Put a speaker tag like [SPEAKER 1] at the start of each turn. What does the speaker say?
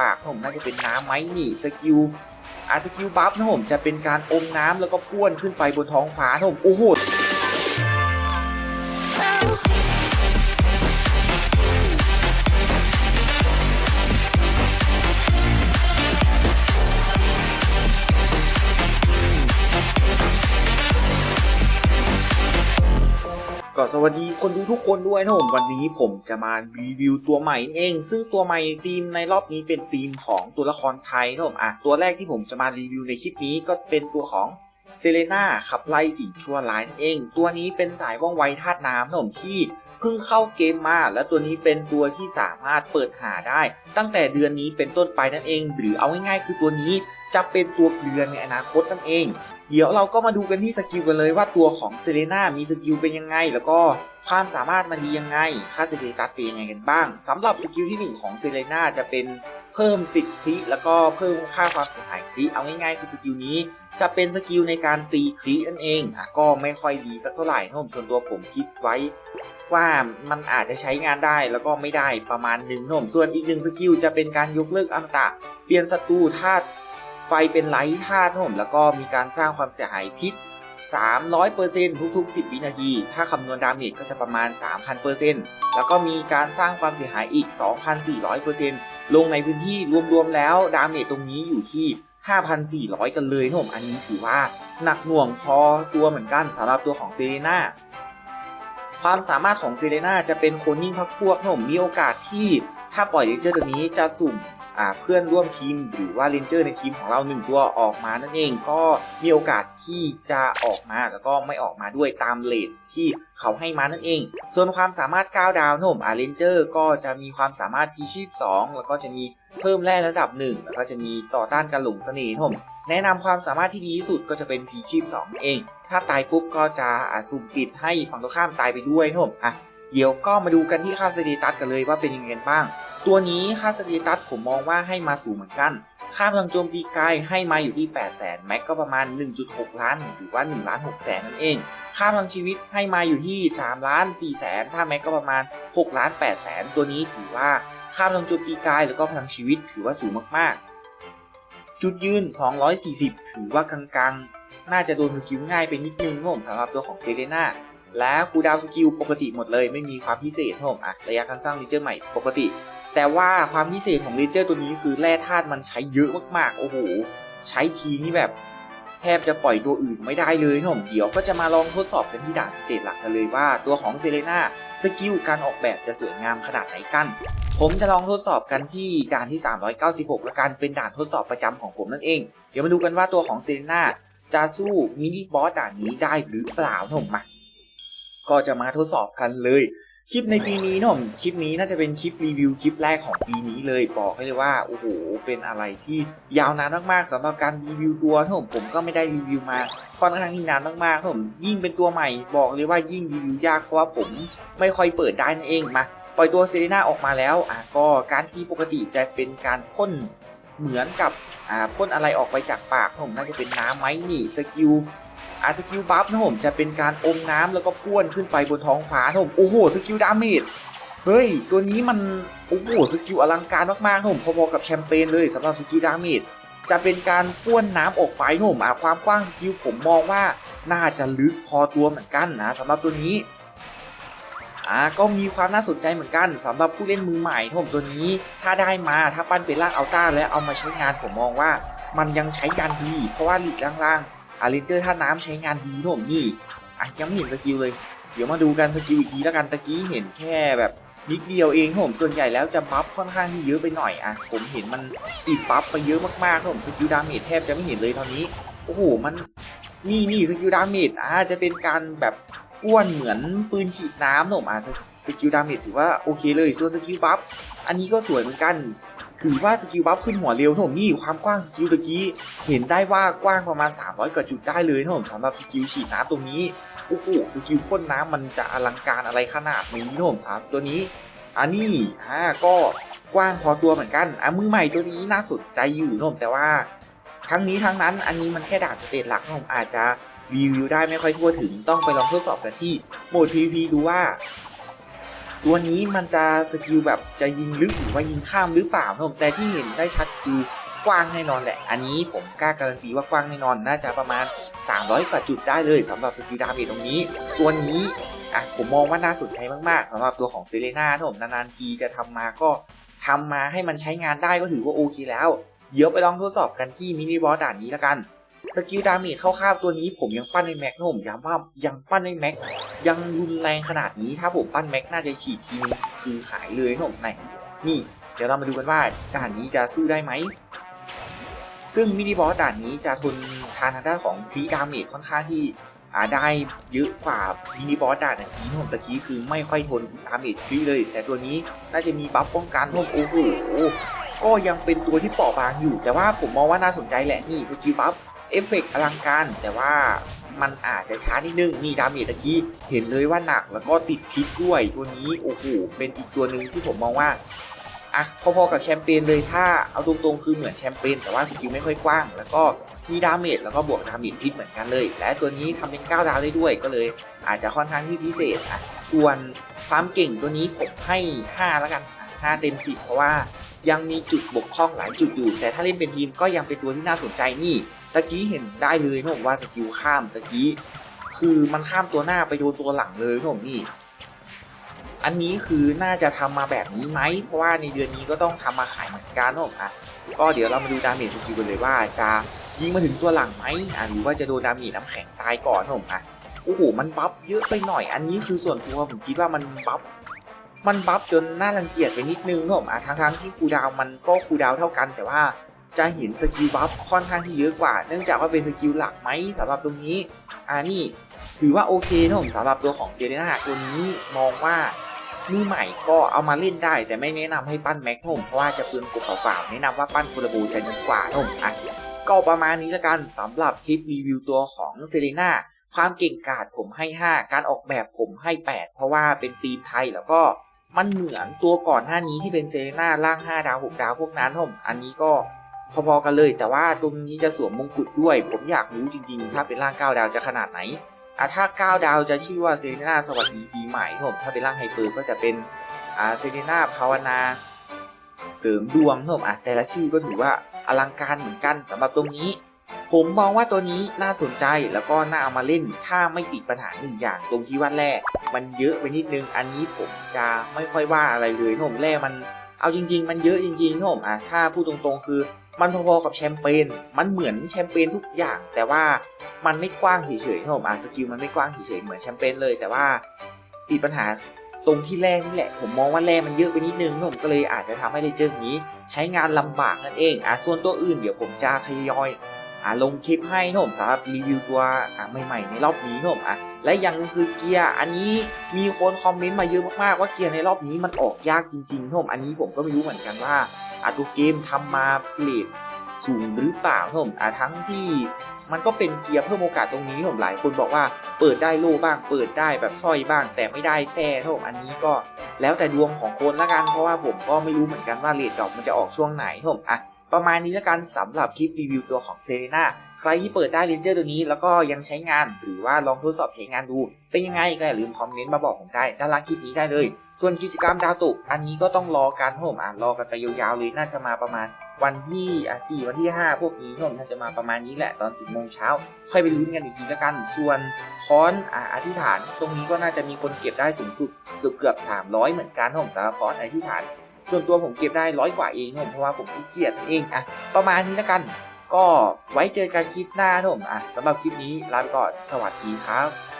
[SPEAKER 1] ปากนะผมน่าจะเป็นน้ำไหมนี่สกิลอาสกิลบัฟนะผมจะเป็นการอมน้ำแล้วก็พ่วนขึ้นไปบนท้องฟ้านะผมโอ้โห ก็สวัสดีคนดูทุกคนด้วยนะผมวันนี้ผมจะมารีวิวตัวใหม่เอง ซึ่งตัวใหม่ทีมในรอบนี้เป็นทีมของตัวละครไทยนะผมอะตัวแรกที่ผมจะมารีวิวในคลิปนี้ก็เป็นตัวของ เซเลนาขับไล่สิ่งชั่วร้ายนั่นเอง ตัวนี้เป็นสายว่องไวธาตุน้ำนะผมที่เพิ่งเข้าเกมมา และตัวนี้เป็นตัวที่สามารถเปิดหาได้ ตั้งแต่เดือนนี้เป็นต้นไปนั่นเอง หรือเอาง่ายๆคือตัวนี้จะเป็นตัวเกลือในอนาคตนั่นเอง เดี๋ยวเราก็มาดูกันที่สกิลกันเลยว่าตัวของเซเลนามีสกิลเป็นยังไง แล้วก็ความสามารถมันดียังไง ค่าสเตตัสเป็นยังไงกันบ้างสำหรับสกิลที่ 1 ของเซเลนาจะเป็นเพิ่มติดคลิแล้วก็เพิ่มค่าความเสียหายคลิเอาง่ายๆคือสกิลนี้ จะเป็นสกิลในการตีคลินั่นเองอะก็ไม่ค่อยดีสักเท่าไหร่นะผมส่วนตัวผมคิดไว้ว่ามันอาจจะใช้งานได้แล้วก็ไม่ได้ประมาณหนึ่งนมส่วนอีกหนึ่งสกิลจะเป็นการยกเลิกอัมตะ เปลี่ยนศัตรูธาตุไฟเป็นไลท์ธาตุนมแล้วก็มีการสร้างความเสียหายพิษ 300%ทุกๆ 10 วินาที ถ้าคำนวณดาเมจก็จะประมาณ 3,000%แล้วก็มีการสร้างความเสียหายอีก 2,400%ลงในพื้นที่รวมๆแล้วดาเมจตรงนี้อยู่ที่ 5,400 กันเลยนะผมอันนี้ถือว่าหนักหน่วงพอตัวเหมือนกันสำหรับตัวของเซเลนาความสามารถของเซเลนาจะเป็นคนนิ่งพักพวกนะผมมีโอกาสที่ถ้าปล่อยเลนเจอร์ตัวนี้จะสุ่มเพื่อนร่วมทีมหรือว่าเลนเจอร์ในทีมของเราหนึ่งตัวออกมานั่นเองก็มีโอกาสที่จะออกมาแล้วก็ไม่ออกมาด้วยตามเลทที่เขาให้มานั่นเอง ส่วนความสามารถ9ดาวนะผมอาเลนเจอร์ก็จะมีความสามารถพีชีพ2แล้วก็จะมี เพิ่มแร่ระดับ1แล้วก็จะมีต่อต้านการหลงเสน่ห์ผมแนะนำความสามารถที่ดีที่สุดก็จะเป็นพีชีพ2เอง ถ้าตายปุ๊บก็จะสุ่มติดให้ฝั่งตรงข้ามตายไปด้วยนะผมอะเดี๋ยวก็มาดูกันที่ค่าสเตตัสกันเลยว่าเป็นยังไงบ้าง ตัวนี้ค่าสเตตัสผมมองว่าให้มาสูงเหมือนกันค่าพลังโจมตีกายให้มาอยู่ที่ 8 0 0 0 0 0แม็กก็ประมาณ 1.6 ล้านหรือว่า1ล้าน6แสนนั่นเอง ค่าพลังชีวิตให้มาอยู่ที่3ล้าน4แสนถ้าแม็กก็ประมาณ6ล้าน8แสนตัวนี้ถือว่า ค่าพลังโจมตีกายแล้วก็พลังชีวิตถือว่าสูงมากๆ จุดยืน 240 ถือว่ากลางๆ น่าจะโดนสกิลง่ายไปนิดนึงผมสำหรับตัวของเซเลนาและคูดาวสกิลปกติหมดเลยไม่มีความพิเศษผมอะระยะการสร้างเลเจอร์ใหม่ปกติ แต่ว่าความพิเศษของเลเจอร์ตัวนี้คือแร่ธาตุมันใช้เยอะมากๆ โอ้โห ใช้ทีนี่แบบ แทบจะปล่อยตัวอื่นไม่ได้เลยนะผมเดี๋ยวก็จะมาลองทดสอบกันที่ด่านสเตจหลักกันเลยว่าตัวของเซเลนาสกิลการออกแบบจะสวยงามขนาดไหนกัน ผมจะลองทดสอบกันที่ด่านที่ 396 และกันเป็นด่านทดสอบประจำของผมนั่นเอง เดี๋ยวมาดูกันว่าตัวของเซเลนาจะสู้มินิบอสด่านนี้ได้หรือเปล่านะผมมาก็จะมาทดสอบกันเลย คลิปในปีนี้เนอะคลิปนี้น่าจะเป็นคลิปรีวิวคลิปแรกของปีนี้เลยบอกให้เลยว่าโอ้โหเป็นอะไรที่ยาวนานมากๆสำหรับการรีวิวตัวนะผมผมก็ไม่ได้รีวิวมาค่อนข้างที่นานมากๆนะผมยิ่งเป็นตัวใหม่ บอกเลยว่ายิ่งรีวิวยากเพราะว่าผมไม่ค่อยเปิดได้นั่นเองมาปล่อยตัวเซเลน่าออกมาแล้วอะก็การตีปกติจะเป็นการพ่น เหมือนกับอ่าพ่นอะไรออกไปจากปากนะผมน่าจะเป็นน้ำไหมนี่สกิลอะสกิลบัฟนะผมจะเป็นการอมน้ำแล้วก็พ่วนขึ้นไปบนท้องฟ้านะผมโอ้โหสกิลดาเมจเฮ้ยตัวนี้มันโอ้โหสกิลอลังการมากๆนะผมพอๆกับแชมเปญเลยสำหรับสกิลดาเมจจะเป็นการพ่วนน้ำออกไปนะผมอะความกว้างสกิลผมมองว่าน่าจะลึกพอตัวเหมือนกันนะสำหรับตัวนี้ อ่าก็มีความน่าสนใจเหมือนกันสำหรับผู้เล่นมือใหม่นะผมตัวนี้ ถ้าได้มาถ้าปั้นเป็นร่างอัลต้าแล้วเอามาใช้งานผมมองว่า มันยังใช้งานดี เพราะว่าหลีกล่างๆอาเลนเจอร์ท่าน้ำใช้งานดีนะผมนี่อะยังไม่เห็นสกิลเลย เดี๋ยวมาดูกันสกิลอีกทีแล้วกันตะกี้เห็นแค่แบบนิดเดียวเองผมส่วนใหญ่แล้วจะบัฟค่อนข้างที่เยอะไปหน่อยอะผมเห็นมันติดบัฟไปเยอะมากๆนะผมสกิลดาเมจแทบจะไม่เห็นเลยตอนนี้โอ้โหมันนี่นี่สกิลดาเมจอ่าจะเป็นการแบบ อ้วนเหมือนปืนฉีดน้ำนะผมอะสกิลดาเมจถือว่าโอเคเลยส่วนสกิลบัฟอันนี้ก็สวยเหมือนกันถือว่าสกิลบัฟขึ้นหัวเร็วนะผมนี่ความกว้างสกิลตะกี้เห็นได้ว่ากว้างประมาณ 300กว่าจุดได้เลยนะผมสำหรับสกิลฉีดน้ำตรงนี้โอ้โหสกิลพ่นน้ำมันจะอลังการอะไรขนาดนี้นะผมสามตัวนี้อันนี้อ่าก็กว้างพอตัวเหมือนกันอะมือใหม่ตัวนี้น่าสนใจอยู่นะผมแต่ว่าทั้งนี้ทั้งนั้นอันนี้มันแค่ด่านสเตจหลักนะผมอาจจะ รีวิวได้ไม่ค่อยทั่วถึงต้องไปลองทดสอบกันที่โหมด PVP ดูว่า ตัวนี้มันจะสกิลแบบจะยิงลึกหรือว่ายิงข้ามหรือเปล่านะผมแต่ที่เห็นได้ชัดคือกว้างแน่นอนแหละ อันนี้ผมกล้าการันตีว่ากว้างแน่นอน น่าจะประมาณ 300 กว่าจุดได้เลยสำหรับสกิลดาเมจตรงนี้ ตัวนี้อะผมมองว่าน่าสนใจมากๆสำหรับตัวของเซเลน่านะผมนานๆทีจะทำมาก็ทำมาให้มันใช้งานได้ก็ถือว่าโอเคแล้ว เดี๋ยวไปลองทดสอบกันที่มินิบอสด่านนี้แล้วกัน สกิลดาเมจคร่าๆตัวนี้ผมยังปั้นในแม็กนะผมย้ำว่ายังปั้นในแม็กยังรุนแรงขนาดนี้ถ้าผมปั้นแม็กน่าจะฉีดทีนึงคือหายเลยนะผมไหนนี่เดี๋ยวเรามาดูกันว่าด่านนี้จะสู้ได้ไหมซึ่งมินิบอสด่านนี้จะทนทานทางด้านของทีดาเมจค่อนข้างที่อาได้เยอะกว่ามินิบอสด่านเมื่อกี้นะผมตะกี้คือไม่ค่อยทนดาเมจทีเลย แต่ตัวนี้น่าจะมีบัฟป้องกันนะผมโอ้โหก็ยังเป็นตัวที่เปราะบางอยู่ แต่ว่าผมมองว่าน่าสนใจแหละนี่สกิลบัฟ เอฟเฟกต์อลังการแต่ว่ามันอาจจะช้านิดนึงนี่ดาเมจตะกี้เห็นเลยว่าหนักแล้วก็ติดพิษด้วยตัวนี้โอ้โหเป็นอีกตัวหนึ่งที่ผมมองว่าอะพอๆกับแชมเปญเลยถ้าเอาตรงๆคือเหมือนแชมเปญแต่ว่าสกิลไม่ค่อยกว้าง แล้วก็มีดาเมจแล้วก็บวกดาเมจพิษเหมือนกันเลย และตัวนี้ทำเป็น 9 ดาวได้ด้วยก็เลย อาจจะค่อนข้างที่พิเศษอะส่วนความเก่งตัวนี้ผมให้ 5 แล้วกัน5เต็ม10เพราะว่ายังมีจุดบกพร่องหลายจุดอยู่ แต่ถ้าเล่นเป็นทีมก็ยังเป็นตัวที่น่าสนใจนี่ ตะกี้เห็นได้เลยนะผมว่าสกิลข้ามตะกี้ คือมันข้ามตัวหน้าไปโดนตัวหลังเลยนะผมนี่ อันนี้คือน่าจะทำมาแบบนี้ไหม เพราะว่าในเดือนนี้ก็ต้องทำมาขายเหมือนกันนะผมอะก็เดี๋ยวเรามาดูดาเมจสกิลกันเลยว่าจะยิงมาถึงตัวหลังไหมหรือว่าจะโดนดาเมจน้ำแข็งตายก่อนนะผมอะโอ้โห มันบัฟเยอะไปหน่อย อันนี้คือส่วนตัวผมคิดว่ามันบัฟ มันบัฟจนน่ารังเกียจไปนิดนึงนะผมอะทั้งๆที่คูดาวมันก็คูดาวเท่ากันแต่ว่า จะเห็นสกิลบัฟค่อนข้างที่เยอะกว่า เนื่องจากว่าเป็นสกิลหลักไหมสำหรับตรงนี้อ่านี่ถือว่าโอเคนะผมสำหรับตัวของเซเรนาตัวนี้มองว่ามือใหม่ก็เอามาเล่นได้ แต่ไม่แนะนำให้ปั้นแม็กนผมเพราะว่าจะเปลืองกบเปล่าๆแนะนำว่าปั้นโคลาโบจะดีกว่านะผมอะก็ประมาณนี้ละกันสำหรับคลิปรีวิวตัวของเซเรนาความเก่งกาจผมให้ 5 การออกแบบผมให้ 8 เพราะว่าเป็นทีมไทยแล้วก็มันเหมือนตัวก่อนหน้านี้ที่เป็นเซเรนาล่าง 5 ดาว 6 ดาวพวกนั้นนผมอันนี้ก็ พอๆกันเลย แต่ว่าตรงนี้จะสวมมงกุฎด้วย ผมอยากรู้จริงๆ ถ้าเป็นร่าง9ดาวจะขนาดไหนอะถ้า 9 ดาวจะชื่อว่าเซเรนาสวัสดีปีใหม่ครับผมถ้าเป็นร่างไฮเปอร์ก็จะเป็นอ่าเซเรนาภาวนาเสริมดวงครับผมอะแต่ละชื่อก็ถือว่าอลังการเหมือนกันสำหรับตรงนี้ ผมมองว่าตัวนี้น่าสนใจแล้วก็น่าเอามาเล่น ถ้าไม่ติดปัญหาหนึ่งอย่างตรงที่ว่าแร่มันเยอะไปนิดนึง อันนี้ผมจะไม่ค่อยว่าอะไรเลยครับผมแร่มันเอาจริง ๆ มันเยอะจริงๆครับผมอะถ้าพูดตรงๆคือ มันพอๆกับแชมเปญ มันเหมือนแชมเปญทุกอย่าง แต่ว่ามันไม่กว้างเฉยๆครับผมอะสกิลมันไม่กว้างเฉยๆเหมือนแชมเปญเลย แต่ว่าติดปัญหาตรงที่แร่นี่แหละ ผมมองว่าแร่มันเยอะไปนิดนึงผมก็เลยอาจจะทำให้เลเจอร์นี้ ใช้งานลำบากนั่นเองอะส่วนตัวอื่นเดี๋ยวผมจะทยอยอ่าลงคลิปให้นะผมสำหรับรีวิวตัวอ่าใหม่ๆในรอบนี้นะผมอะและอย่างนึงคือเกียร์อันนี้มีคนคอมเมนต์มาเยอะมากๆว่าเกียร์ในรอบนี้มันออกยากจริงๆนะผมอันนี้ผมก็ไม่รู้เหมือนกันว่า อาตัวเกมทำมาเปลี่ยนสูงหรือเปล่าครับผมอะทั้งที่มันก็เป็นเกียร์เพิ่มโอกาสตรงนี้ผมหลายคนบอกว่าเปิดได้โล่บ้าง เปิดได้แบบสร้อยบ้าง แต่ไม่ได้แซ่นะผมอันนี้ก็แล้วแต่ดวงของคนละกันเพราะว่าผมก็ไม่รู้เหมือนกันว่าเลดดอกมันจะออกช่วงไหนนะผมอะประมาณนี้แล้วกันสำหรับคลิปรีวิวตัวของเซเรนา ใครที่เปิดได้เรนเจอร์ตัวนี้แล้วก็ยังใช้งานหรือว่าลองทดสอบใช้งานดู เป็นยังไงก็อย่าลืมคอมเมนต์มาบอกผมได้ด้านล่างคลิปนี้ได้เลย ส่วนกิจกรรมดาวตกอันนี้ก็ต้องรอการผมอ่านรอกันไปยาวๆเลยน่าจะมาประมาณวันที่อะสี่วันที่ 5 พวกนี้ผมน่าจะมาประมาณนี้แหละตอน10โมงเช้าค่อยไปลุ้นกันอีกทีล้วกัน ส่วนคอนอะอธิษฐาน ตรงนี้ก็น่าจะมีคนเก็บได้สูงสุดเกือบเกือบๆ300เหมือนกันผมสำหรับคอนอธิษฐาน ส่วนตัวผมเก็บได้ร้อยกว่าเองผมเพราะว่าผมขี้เกียจเองอะประมาณนี้ล้วกัน ก็ไว้เจอกันคลิปหน้าครับผมอะสำหรับคลิปนี้ลาไปก่อนสวัสดีครับ